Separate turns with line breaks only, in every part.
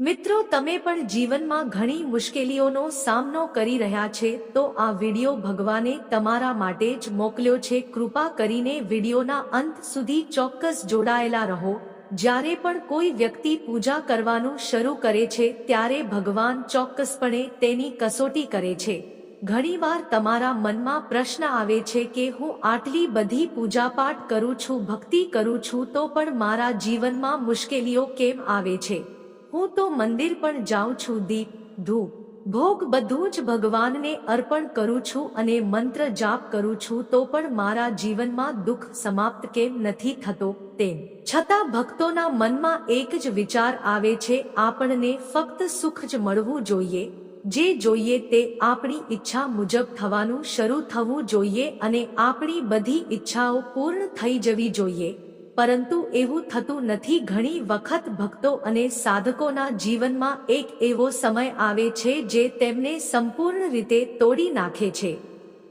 મિત્રો, તમે પણ જીવનમાં ઘણી મુશ્કેલીઓનો સામનો કરી રહ્યા છે, તો આ વિડિયો ભગવાને તમારા માટે જ મોકલ્યો છે. કૃપા કરીને વિડિયોના અંત સુધી ચોક્કસ જોડાયેલા રહો. જ્યારે પણ કોઈ વ્યક્તિ પૂજા કરવાનું શરૂ કરે છે, ત્યારે ભગવાન ચોક્કસપણે તેની કસોટી કરે છે. ઘણીવાર તમારા મનમાં પ્રશ્ન આવે છે કે, હું આટલી બધી પૂજાપાઠ કરું છું, ભક્તિ કરું છું, તો પણ મારા જીવનમાં મુશ્કેલીઓ કેમ આવે છે? હું તો મંદિર પણ જાઉં છું દીપ, ધૂપ. ભોગ બધું જ ભગવાનને અર્પણ કરું છું અને મંત્ર જાપ કરું છું તો પણ મારા જીવનમાં દુઃખ સમાપ્ત કેમ નથી થતો તેમ. છતાં ભક્તોના મનમાં એક જ વિચાર આવે છે, આપણને ફક્ત સુખ જ મળવું જોઈએ. જે જોઈએ તે આપણી ઈચ્છા મુજબ થવાનું શરૂ થવું જોઈએ અને આપણી બધી ઈચ્છાઓ પૂર્ણ થઈ જવી જોઈએ. પરંતુ એવું થતું નથી. ઘણી વખત ભક્તો અને સાધકોના જીવનમાં એક એવો સમય આવે છે જે તેમને સંપૂર્ણ રીતે તોડી નાખે છે.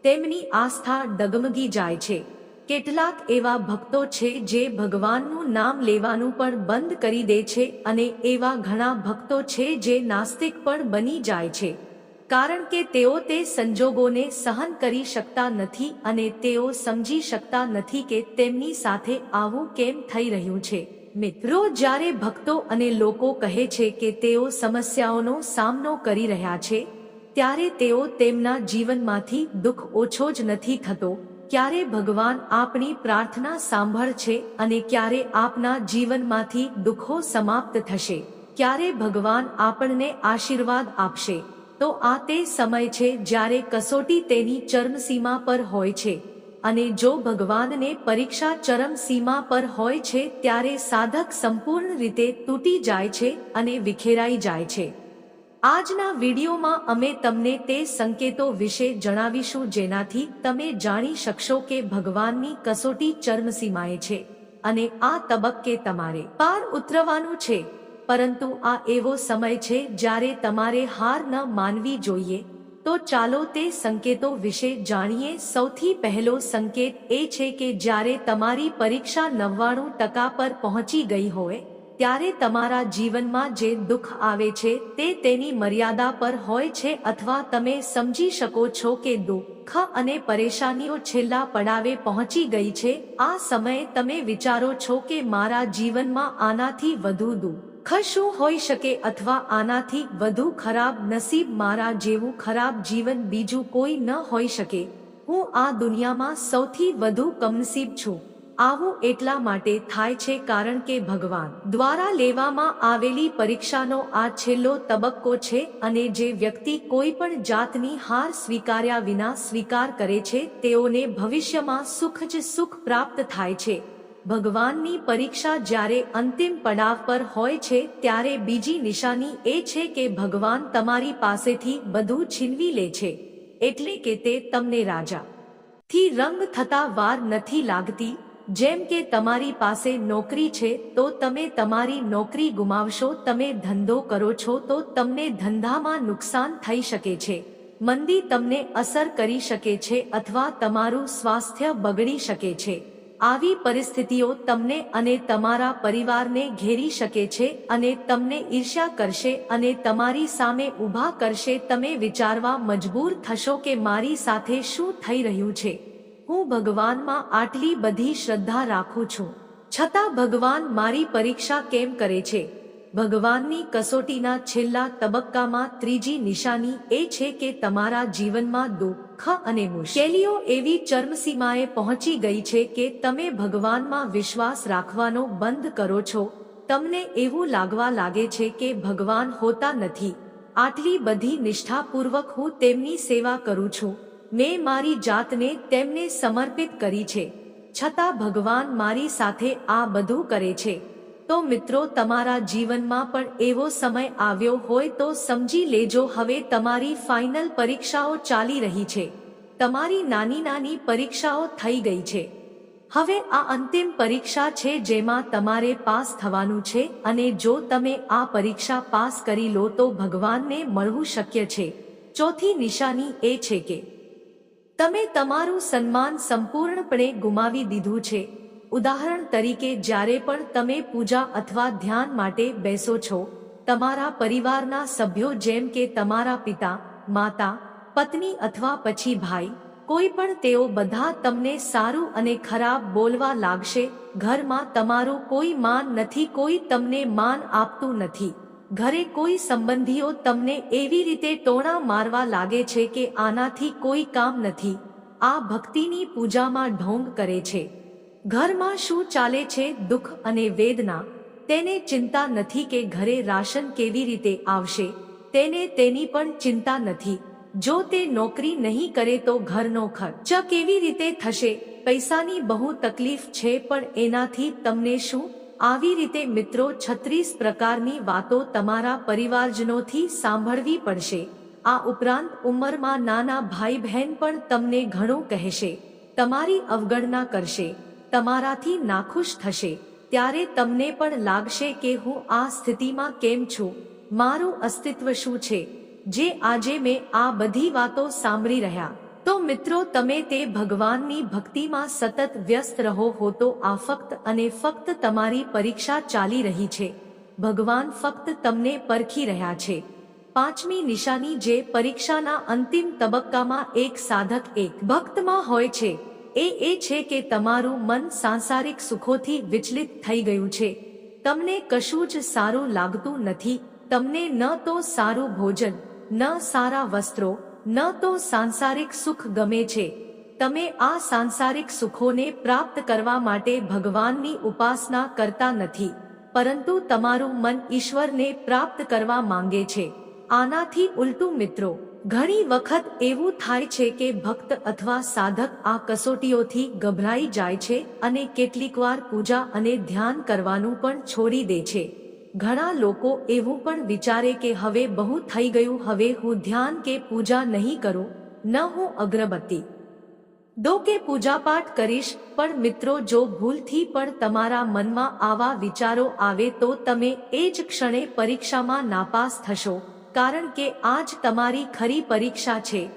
તેમની આસ્થા ડગમગી જાય છે. કેટલાક એવા ભક્તો છે જે ભગવાનનું નામ લેવાનું પણ બંધ કરી દે છે અને એવા ઘણા ભક્તો છે જે નાસ્તિક પણ બની જાય છે. કારણ કે તેઓ તે સંજોગોને સહન કરી શકતા નથી અને તેઓ સમજી શકતા નથી કે તેમની સાથે આવું કેમ થઈ રહ્યું છે. મિત્રો જ્યારે ભક્તો અને લોકો કહે છે કે તેઓ સમસ્યાઓનો સામનો કરી રહ્યા છે, ત્યારે તેઓ તેમના જીવનમાંથી દુઃખ ઓછો જ નથી થતો. ક્યારે ભગવાન આપણી પ્રાર્થના સાંભળ છે અને ક્યારે આપના જીવનમાંથી દુઃખો સમાપ્ત થશે. ક્યારે ભગવાન આપણને આશીર્વાદ આપશે. તો આ તે સમય છે જ્યારે કસોટી તેની ચરમસીમા પર હોય છે અને જો ભગવાનને પરીક્ષા ચરમસીમા પર હોય છે ત્યારે સાધક સંપૂર્ણ રીતે તૂટી જાય છે અને વિખેરાઈ જાય છે. આજના વિડીયોમાં અમે તમને તે સંકેતો વિશે જણાવીશું જેનાથી તમે જાણી શકશો કે ભગવાનની કસોટી ચરમસીમાએ છે અને આ તબક્કે તમારે પાર ઉતરવાનું છે. પરંતુ આ એવો સમય છે જ્યારે તમારે હાર ન માનવી જોઈએ. તો ચાલો તે સંકેતો વિશે જાણીએ. સૌથી પહેલો સંકેત એ છે કે જ્યારે તમારી પરીક્ષા નવ્વાણું ટકા પર પહોંચી ગઈ હોય, ત્યારે તમારા જીવનમાં જે દુઃખ આવે છે તે તેની મર્યાદા પર હોય છે અથવા તમે સમજી શકો છો કે દુઃખ અને પરેશાનીઓ છેલ્લા પડાવે પહોંચી ગઈ છે. આ સમયે તમે વિચારો છો કે મારા જીવનમાં આનાથી વધુ દુઃખ શું હોઈ શકે અથવા આનાથી વધુ ખરાબ નસીબ મારા જેવું ખરાબ જીવન બીજું કોઈ ન હોઈ શકે. હું આ દુનિયામાં સૌથી વધુ કમનસીબ છું. આવું એટલા માટે થાય છે કારણ કે ભગવાન દ્વારા લેવામાં આવેલી પરીક્ષાનો આ છેલ્લો તબક્કો છે અને જે વ્યક્તિ કોઈ પણ જાતની હાર સ્વીકાર્યા વિના સ્વીકાર કરે છે, તેઓને ભવિષ્યમાં સુખ જ સુખ પ્રાપ્ત થાય છે. ભગવાનની પરીક્ષા જ્યારે અંતિમ પડાવ પર હોય છે ત્યારે બીજી નિશાની એ છે કે ભગવાન તમારી પાસેથી બધું છીનવી લે છે, એટલે કે તે તમને રાજા થી રંગ થતા વાર નથી લાગતી, જેમ કે તમારી પાસે નોકરી છે તો તમે તમારી નોકરી ગુમાવશો, તમે ધંધો કરો છો તો તમને ધંધામાં નુકસાન થઈ શકે છે, મંદી તમને અસર કરી શકે છે અથવા તમારું સ્વાસ્થ્ય બગડી શકે છે. આવી પરિસ્થિતિઓ તમને અને તમારા પરિવારને ઘેરી શકે છે અને તમને ઈર્ષ્યા કરશે અને તમારી સામે ઊભા કરશે. તમે વિચારવા મજબૂર થશો કે મારી સાથે શું થઈ રહ્યું છે. હું ભગવાનમાં આટલી બધી શ્રદ્ધા રાખું છું. છતાં ભગવાન મારી પરીક્ષા કેમ કરે છે? ભગવાનની કસોટીના છેલ્લા તબક્કામાં ત્રીજી નિશાની એ છે કે તમારા જીવનમાં દુઃખ અને મુશ્કેલીઓ એવી ચરમસીમાએ પહોંચી ગઈ છે કે તમે ભગવાનમાં વિશ્વાસ રાખવાનો બંધ કરો છો. તમને એવું લાગવા લાગે છે કે ભગવાન હોતા નથી. આટલી બધી નિષ્ઠાપૂર્વક હું તેમની સેવા કરું છું. મેં મારી જાતને તેમને સમર્પિત કરી છે. છતાં ભગવાન મારી સાથે આ બધું કરે છે. તો મિત્રો, તમારા જીવનમાં પણ એવો સમય આવ્યો હોય તો સમજી લેજો, હવે તમારી ફાઇનલ પરીક્ષાઓ ચાલી રહી છે. તમારી નાની નાની પરીક્ષાઓ થઈ ગઈ છે. હવે આ અંતિમ પરીક્ષા છે જેમાં તમારે પાસ થવાનું છે અને જો તમે આ પરીક્ષા પાસ કરી લો તો ભગવાનને મળવું શક્ય છે. ચોથી નિશાની એ છે કે, તમે તમારું સન્માન સંપૂર્ણપણે ગુમાવી દીધું છે. ઉદાહરણ તરીકે, જ્યારે પણ તમે પૂજા અથવા ધ્યાન માટે બેસો છો, તમારા પરિવારના સભ્યો જેમ કે તમારા પિતા, માતા, પત્ની અથવા પછી ભાઈ, કોઈ પણ તેઓ બધા તમને સારું અને ખરાબ બોલવા લાગશે, ઘરમાં તમારું કોઈ માન નથી, કોઈ તમને માન આપતું નથી. ઘરે કોઈ સંબંધીઓ તમને એવી રીતે ટોણા મારવા લાગે છે કે આનાથી કોઈ કામ નથી. આ ભક્તિની પૂજામાં ઢોંગ કરે છે. ઘરમાં શું ચાલે છે દુઃખ અને વેદના? તેને ચિંતા નથી કે ઘરે રાશન કેવી રીતે આવશે? તેને તેની પણ ચિંતા નથી. જો તે નોકરી નહીં કરે તો ઘરનો ખર્ચ કેવી રીતે થશે? પૈસાની બહુ તકલીફ છે પણ એનાથી તમને શું? આવી રીતે મિત્રો છત્રીસ પ્રકારની વાતો તમારા પરિવારજનોથી સાંભળવી પડશે. આ ઉપરાંત ઉંમરમાં નાના ભાઈ બહેન પણ તમને ઘણું કહેશે. તમારી અવગણના કરશે. તમારાથી નાખુશ થશે, ત્યારે તમને પણ લાગશે કે હું આ સ્થિતિમાં કેમ છું, મારું અસ્તિત્વ શું છે, જે આજે મેં આ બધી વાતો સાંભળી રહ્યા. તો મિત્રો, તમે તે ભગવાનની ભક્તિમાં સતત વ્યસ્ત રહો હો તો આ ફક્ત અને ફક્ત તમારી પરીક્ષા ચાલી રહી છે. ભગવાન ફક્ત તમને પરખી રહ્યા છે. પાંચમી નિશાની જે પરીક્ષાના અંતિમ તબક્કામાં એક સાધક એક ભક્તમાં હોય છે. એ એ છે કે તમારું મન સાંસારિક સુખોથી વિચલિત થઈ ગયું છે. તમને કશું જ સારું લાગતું નથી. તમને ન તો સારું ભોજન, ન સારા વસ્ત્રો, ન તો સાંસારિક સુખ ગમે છે. તમે આ સાંસારિક સુખોને પ્રાપ્ત કરવા માટે ભગવાનની ઉપાસના કરતા નથી. પરંતુ તમારું મન ઈશ્વરને પ્રાપ્ત કરવા માંગે છે. આનાથી ઉલટું મિત્રો, ઘણી વખત એવું થાય છે કે ભક્ત અથવા સાધક આ કસોટીઓથી ગભરાઈ જાય છે અને કેટલીકવાર પૂજા અને ધ્યાન કરવાનું પણ છોડી દે છે. ઘણા લોકો એવું પણ વિચારે કે હવે બહુ થઈ ગયું, હવે હું ધ્યાન કે પૂજા નહીં કરું, ન હું અગરબત્તી. દો કે પૂજાપાઠ કરીશ, પણ મિત્રો જો ભૂલથી પણ તમારા મનમાં આવા વિચારો આવે તો તમે એ જ ક્ષણે પરીક્ષામાં નાપાસ થશો. કારણ કે આજ તમારી ખરી પરીક્ષા છે.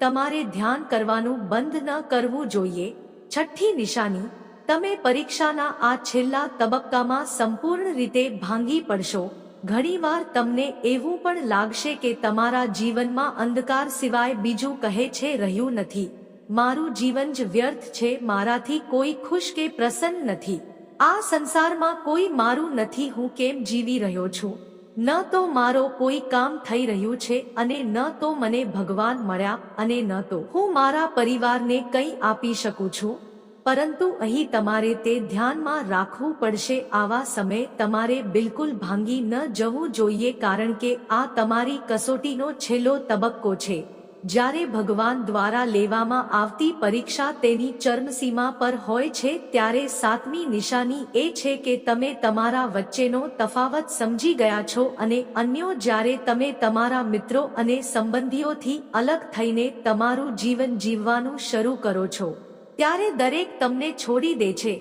તમારે ધ્યાન કરવાનું બંધ ન કરવું જોઈએ. છઠ્ઠી નિશાની, તમે પરીક્ષાના આ છેલ્લા તબક્કામાં સંપૂર્ણ રીતે ભાંગી પડશો. ઘણીવાર તમને એવું પણ લાગશે કે તમારા જીવનમાં અંધકાર સિવાય બીજું કહે છે રહ્યું નથી. મારું જીવન જ વ્યર્થ છે, મારાથી કોઈ ખુશ કે પ્રસન્ન નથી. આ સંસારમાં કોઈ મારું નથી, હું કેમ જીવી રહ્યો છું? ન તો મારો કોઈ કામ થઈ રહ્યું છે અને ન તો મને ભગવાન મળ્યા અને ન તો હું મારા પરિવારને કંઈ આપી શકું છું. પરંતુ અહીં તમારે તે ધ્યાનમાં રાખવું પડશે આવા સમયે તમારે બિલકુલ ભાંગી ન જવું જોઈએ કારણ કે આ તમારી કસોટીનો છેલ્લો તબક્કો છે. જ્યારે ભગવાન દ્વારા લેવામાં આવતી પરીક્ષા તેની ચર્મસીમા પર હોય છે ત્યારે સાતમી નિશાની એ છે કે તમે તમારા વચ્ચેનો તફાવત સમજી ગયા છો અને અન્યો જ્યારે તમે તમારા મિત્રો અને સંબંધીઓથી અલગ થઈને તમારું જીવન જીવવાનું શરૂ કરો છો, ત્યારે દરેક તમને છોડી દે છે,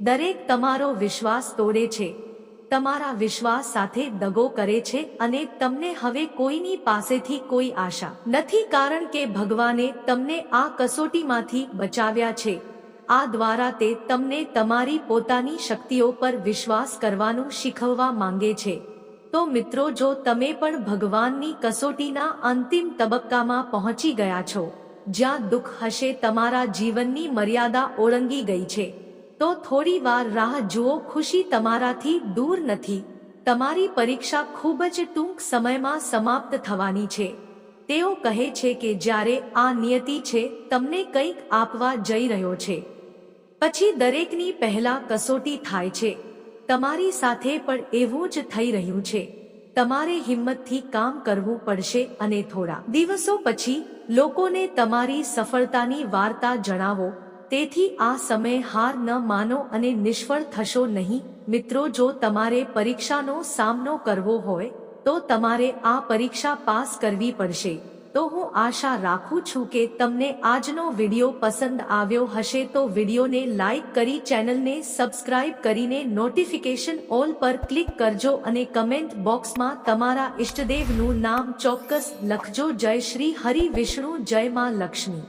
દરેક તમારો વિશ્વાસ તોડે છે. તમારા વિશ્વાસ સાથે દગો કરે છે અને તમને હવે કોઈની પાસેથી કોઈ આશા નથી કારણ કે ભગવાને તમને આ કસોટીમાંથી બચાવ્યા છે. આ દ્વારા તે તમને તમારી પોતાની શક્તિઓ પર વિશ્વાસ કરવાનું શીખવવા માંગે છે. તો મિત્રો જો તમે પણ ભગવાનની કસોટીના અંતિમ તબક્કામાં પહોંચી ગયા છો, જ્યાં દુઃખ હશે તમારા જીવનની મર્યાદા ઓળંગી ગઈ છે. તો થોડી વાર રાહ જુઓ, ખુશી તમારાથી દૂર નથી. તમારી પરીક્ષા ખૂબ જ ટૂંક સમયમાં સમાપ્ત થવાની છે. તેઓ કહે છે કે જ્યારે આ નિયતિ છે, તમને કંઈક આપવા જઈ રહ્યો છે. પછી દરેકની પહેલા કસોટી થાય છે. તમારી સાથે પણ એવું જ થઈ રહ્યું છે. તમારે હિંમતથી કામ કરવું પડશે અને થોડા દિવસો પછી લોકોને તમારી સફળતાની વાર્તા જણાવો. તેથી આ સમય હાર ન માનો અને નિષ્ફળ થશો નહીં. મિત્રો, જો તમારે પરીક્ષાનો સામનો કરવો હોય, તો તમારે આ પરીક્ષા પાસ કરવી પડશે. તો હું આશા રાખું છું કે તમને આજનો વિડિયો પસંદ આવ્યો હશે. તો વિડિયોને લાઈક કરી ચેનલને સબસ્ક્રાઇબ કરીને નોટિફિકેશન ઓલ પર ક્લિક કરજો અને કમેન્ટ બોક્સમાં તમારા ઇષ્ટદેવનું નામ ચોક્કસ લખજો. જય શ્રી હરિ વિષ્ણુ, જય માં લક્ષ્મી.